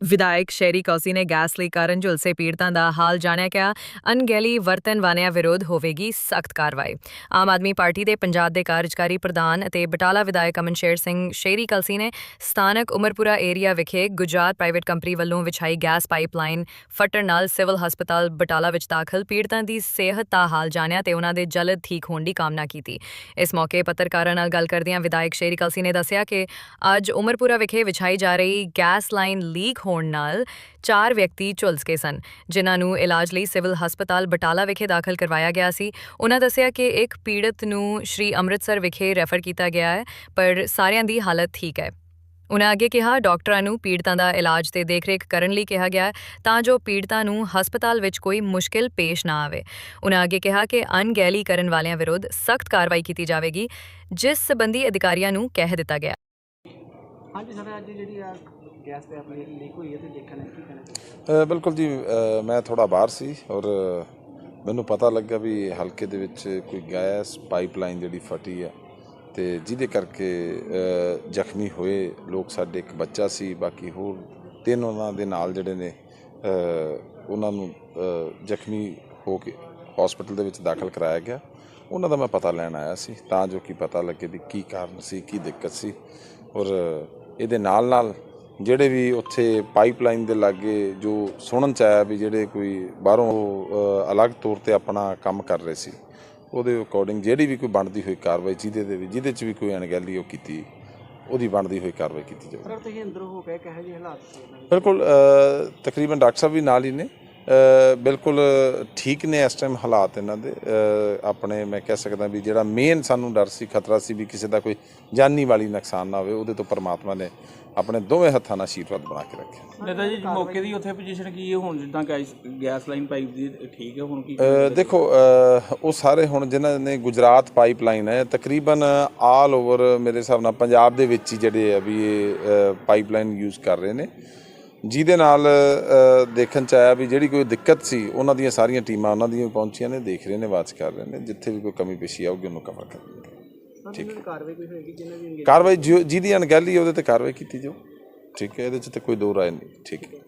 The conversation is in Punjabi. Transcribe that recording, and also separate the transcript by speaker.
Speaker 1: ਵਿਧਾਇਕ ਸ਼ੈਰੀ ਕੌਸੀ ਨੇ ਗੈਸ ਲੀਕ ਕਾਰਨ ਝੁਲਸੇ ਪੀੜਤਾਂ ਦਾ ਹਾਲ ਜਾਣਿਆ ਕਿਹਾ, ਅਣਗਹਿਲੀ ਵਰਤਨ ਵਾਲਿਆਂ ਵਿਰੋਧ ਹੋਵੇਗੀ ਸਖਤ ਕਾਰਵਾਈ। ਆਮ ਆਦਮੀ ਪਾਰਟੀ ਦੇ ਪੰਜਾਬ ਦੇ ਕਾਰਜਕਾਰੀ ਪ੍ਰਧਾਨ ਅਤੇ ਬਟਾਲਾ ਵਿਧਾਇਕ ਅਮਨਸ਼ੇਰ ਸਿੰਘ ਸ਼ੇਰੀ ਕਲਸੀ ਨੇ ਸਥਾਨਕ ਉਮਰਪੁਰਾ ਏਰੀਆ ਵਿਖੇ ਗੁਜਰਾਤ ਪ੍ਰਾਈਵੇਟ ਕੰਪਨੀ ਵੱਲੋਂ ਵਿਛਾਈ ਗੈਸ ਪਾਈਪਲਾਈਨ ਫਟਣ ਨਾਲ ਸਿਵਲ ਹਸਪਤਾਲ ਬਟਾਲਾ ਵਿੱਚ ਦਾਖਲ ਪੀੜਤਾਂ ਦੀ ਸਿਹਤ ਦਾ ਹਾਲ ਜਾਣਿਆ ਤੇ ਉਹਨਾਂ ਦੇ ਜਲਦ ਠੀਕ ਹੋਣ ਦੀ ਕਾਮਨਾ ਕੀਤੀ। ਇਸ ਮੌਕੇ ਪੱਤਰਕਾਰਾਂ ਨਾਲ ਗੱਲ ਕਰਦਿਆਂ ਵਿਧਾਇਕ ਸ਼ੇਰੀ ਕਲਸੀ ਨੇ ਦੱਸਿਆ ਕਿ ਅੱਜ ਉਮਰਪੁਰਾ ਵਿਖੇ ਵਿਛਾਈ ਜਾ ਰਹੀ ਗੈਸ ਲਾਈਨ ਲੀਕ ਹੋਣ ਨਾਲ ਚਾਰ ਵਿਅਕਤੀ ਝੁਲਸ ਗਏ ਸਨ, ਜਿਨ੍ਹਾਂ ਨੂੰ ਇਲਾਜ ਲਈ ਸਿਵਲ ਹਸਪਤਾਲ ਬਟਾਲਾ ਵਿਖੇ ਦਾਖਲ ਕਰਵਾਇਆ ਗਿਆ ਸੀ। ਉਹਨਾਂ ਦੱਸਿਆ ਕਿ ਇੱਕ ਪੀੜਤ ਨੂੰ ਸ਼੍ਰੀ ਅੰਮ੍ਰਿਤਸਰ ਵਿਖੇ ਰੈਫਰ ਕੀਤਾ ਗਿਆ ਹੈ, ਪਰ ਸਾਰਿਆਂ ਦੀ ਹਾਲਤ ਠੀਕ ਹੈ। ਉਨ੍ਹਾਂ ਅੱਗੇ ਕਿਹਾ, ਡਾਕਟਰਾਂ ਨੂੰ ਪੀੜਤਾਂ ਦਾ ਇਲਾਜ ਤੇ ਦੇਖਰੇਖ ਕਰਨ ਲਈ ਕਿਹਾ ਗਿਆ ਤਾਂ ਜੋ ਪੀੜਤਾਂ ਨੂੰ ਹਸਪਤਾਲ ਵਿੱਚ ਕੋਈ ਮੁਸ਼ਕਿਲ ਪੇਸ਼ ਨਾ ਆਵੇ। ਉਨ੍ਹਾਂ ਅੱਗੇ ਕਿਹਾ ਕਿ ਅਣਗਹਿਲੀ ਕਰਨ ਵਾਲਿਆਂ ਵਿਰੁੱਧ ਸਖਤ ਕਾਰਵਾਈ ਕੀਤੀ ਜਾਵੇਗੀ, ਜਿਸ ਸਬੰਧੀ ਅਧਿਕਾਰੀਆਂ ਨੂੰ ਕਹਿ ਦਿੱਤਾ ਗਿਆ।
Speaker 2: ਹਾਂਜੀ ਸਰ ਅੱਜ ਜਿਹੜੀ ਆ ਗੈਸ ਤੇ ਆਪਣੀ ਲੀਕ ਹੋਈ ਹੈ ਤੇ ਦੇਖਣ ਕੀ ਕਹਿਣਾ ਚਾਹੁੰਦੇ
Speaker 3: ਅ, ਬਿਲਕੁਲ ਜੀ ਅ, ਮੈਂ ਥੋੜਾ ਬਾਹਰ ਸੀ ਔਰ ਮੈਨੂੰ ਪਤਾ ਲੱਗਾ ਵੀ ਹਲਕੇ ਦੇ ਵਿੱਚ ਕੋਈ ਗੈਸ ਪਾਈਪਲਾਈਨ ਜਿਹੜੀ ਫਟੀ ਹੈ ਤੇ ਜਿਹਦੇ ਕਰਕੇ ਅ, ਜ਼ਖਮੀ ਹੋਏ ਲੋਕ ਸਾਡੇ ਇੱਕ ਬੱਚਾ ਸੀ ਬਾਕੀ ਹੋਰ ਤਿੰਨ ਉਹਨਾਂ ਦੇ ਨਾਲ ਜਿਹੜੇ ਨੇ ਅ, ਉਹਨਾਂ ਨੂੰ ਅ, ਜ਼ਖਮੀ ਹੋ ਕੇ ਹਸਪੀਟਲ ਦੇ ਵਿੱਚ ਦਾਖਲ ਕਰਾਇਆ ਗਿਆ। ਉਹਨਾਂ ਦਾ ਮੈਂ ਪਤਾ ਲੈਣ ਆਇਆ ਸੀ ਤਾਂ ਜੋ ਕਿ ਪਤਾ ਲੱਗੇ ਵੀ ਕੀ ਕਾਰਨ ਸੀ ਕੀ ਦਿੱਕਤ ਸੀ ਔਰ ਇਹਦੇ ਨਾਲ ਨਾਲ ਜਿਹੜੇ ਵੀ ਉੱਥੇ ਪਾਈਪਲਾਈਨ ਦੇ ਲਾਗੇ ਜੋ ਸੁਣਨ ਚ ਆਇਆ ਵੀ ਜਿਹੜੇ ਕੋਈ ਬਾਹਰੋਂ ਅਲੱਗ ਤੌਰ ਤੇ ਆਪਣਾ ਕੰਮ ਕਰ ਰਹੇ ਸੀ ਉਹਦੇ ਅਕੋਰਡਿੰਗ ਜਿਹੜੀ ਵੀ ਕੋਈ ਬਣਦੀ ਹੋਈ ਕਾਰਵਾਈ ਜਿਹਦੇ ਦੇ ਵੀ ਜਿਹਦੇ ਚ ਵੀ ਕੋਈ ਅਣਗਹਿਲੀ ਉਹ ਕੀਤੀ ਉਹਦੀ ਬਣਦੀ ਹੋਈ ਕਾਰਵਾਈ ਕੀਤੀ ਜਾਵੇ
Speaker 2: ਸਰ ਤੁਸੀਂ ਅੰਦਰ ਹੋ ਕੇ ਕਿਹੋ ਜਿਹੇ ਹਾਲਾਤ ਸੀ ਇਹਨਾਂ ਦੇ?
Speaker 3: ਬਿਲਕੁਲ ਤਕਰੀਬਨ ਡਾਕਟਰ ਸਾਹਿਬ ਵੀ ਨਾਲ ਹੀ ਨੇ ਬਿਲਕੁਲ ਠੀਕ ਨੇ ਇਸ ਟਾਈਮ ਹਾਲਾਤ ਇਹਨਾਂ ਦੇ। ਆਪਣੇ ਮੈਂ ਕਹਿ ਸਕਦਾ ਵੀ ਜਿਹੜਾ ਮੇਨ ਸਾਨੂੰ ਡਰ ਸੀ ਖਤਰਾ ਸੀ ਵੀ ਕਿਸੇ ਦਾ ਕੋਈ ਜਾਨੀ ਵਾਲੀ ਨੁਕਸਾਨ ਨਾ ਹੋਵੇ ਉਹਦੇ ਤੋਂ ਪਰਮਾਤਮਾ ਨੇ ਆਪਣੇ ਦੋਵੇਂ ਹੱਥਾਂ ਨਾਲ ਆਸ਼ੀਰਵਾਦ ਬਣਾ ਕੇ ਰੱਖਿਆ।
Speaker 4: ਨੇਤਾ ਜੀ ਮੌਕੇ ਦੀ ਉੱਥੇ ਪੋਜੀਸ਼ਨ ਕੀ ਹੈ? ਹੁਣ ਜਿੱਦਾਂ ਗੈਸ ਲਾਈਨ ਪਾਈਪ ਦੀ ਠੀਕ ਹੈ ਹੁਣ ਕੀ
Speaker 3: ਦੇਖੋ ਉਹ ਸਾਰੇ ਹੁਣ ਜਿਨ੍ਹਾਂ ਨੇ ਗੁਜਰਾਤ ਪਾਈਪਲਾਈਨ ਹੈ ਤਕਰੀਬਨ ਆਲ ਓਵਰ ਮੇਰੇ ਹਿਸਾਬ ਨਾਲ ਪੰਜਾਬ ਦੇ ਵਿੱਚ ਹੀ ਜਿਹੜੇ ਆ ਵੀ ਇਹ ਪਾਈਪਲਾਈਨ ਯੂਜ਼ ਕਰ ਰਹੇ ਨੇ। ਜਿਹਦੇ ਨਾਲ ਦੇਖਣ ਚ ਆਇਆ ਵੀ ਜਿਹੜੀ ਕੋਈ ਦਿੱਕਤ ਸੀ ਉਹਨਾਂ ਦੀਆਂ ਸਾਰੀਆਂ ਟੀਮਾਂ ਉਹਨਾਂ ਦੀਆਂ ਪਹੁੰਚੀਆਂ ਨੇ ਦੇਖ ਰਹੇ ਨੇ ਵਾਚ ਕਰ ਰਹੇ ਨੇ ਜਿੱਥੇ ਵੀ ਕੋਈ ਕਮੀ ਪੇਸ਼ੀ ਆਊਗੀ ਉਹਨੂੰ ਕਵਰ
Speaker 2: ਸਰ ਇਹਨਾਂ ਦੀ ਕਾਰਵਾਈ ਕੋਈ ਹੋਏਗੀ ਜਿਨ੍ਹਾਂ ਦੀ
Speaker 3: ਕਾਰਵਾਈ ਜਿਹਦੀ ਅਣਗਹਿਲੀ ਹੈ ਉਹਦੇ ਤੇ ਕਾਰਵਾਈ ਕੀਤੀ ਜਾਓ ਠੀਕ ਹੈ ਇਹਦੇ ਚ ਤੇ ਕੋਈ ਦੋ ਰਾਏ ਨਹੀਂ। ਠੀਕ ਹੈ।